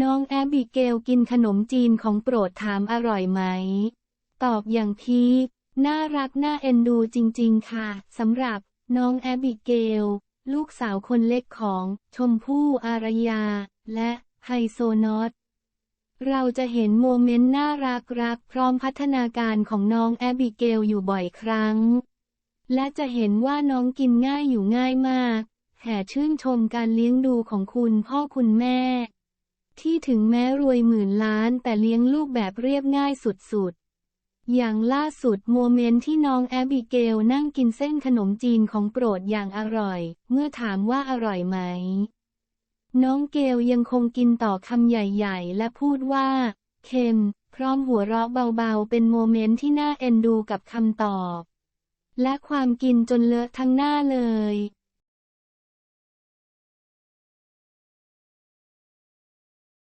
น้องแอบิเกลกินขนมจีนของโปรดถามอร่อยไหม ตอบอย่างพีคน่ารักน่าเอ็นดูจริง ๆ ค่ะสำหรับน้องแอบิเกล ลูกสาวคนเล็กของชมพู่อารยา และไฮโซนอตเราจะเห็นโมเมนต์น่ารักรักพร้อมพัฒนาการของน้องแอบิเกลอยู่บ่อยครั้ง และจะเห็นว่าน้องกินง่ายอยู่ง่ายมาก แห่ชื่นชมการเลี้ยงดูของคุณพ่อคุณแม่ ที่ถึงแม้รวยหมื่นล้านแต่เลี้ยงลูกแบบเรียบง่ายสุดๆ อย่างล่าสุดโมเมนต์ที่น้องแอบิเกลนั่งกินเส้นขนมจีนของโปรดอย่างอร่อย เมื่อถามว่าอร่อยไหม น้องเกลยังคงกินต่อคำใหญ่ๆ และพูดว่า เค็ม พร้อมหัวเราะเบาๆ เป็นโมเมนต์ที่น่าเอ็นดูกับคำตอบ และความกินจนเลอะทั้งหน้าเลย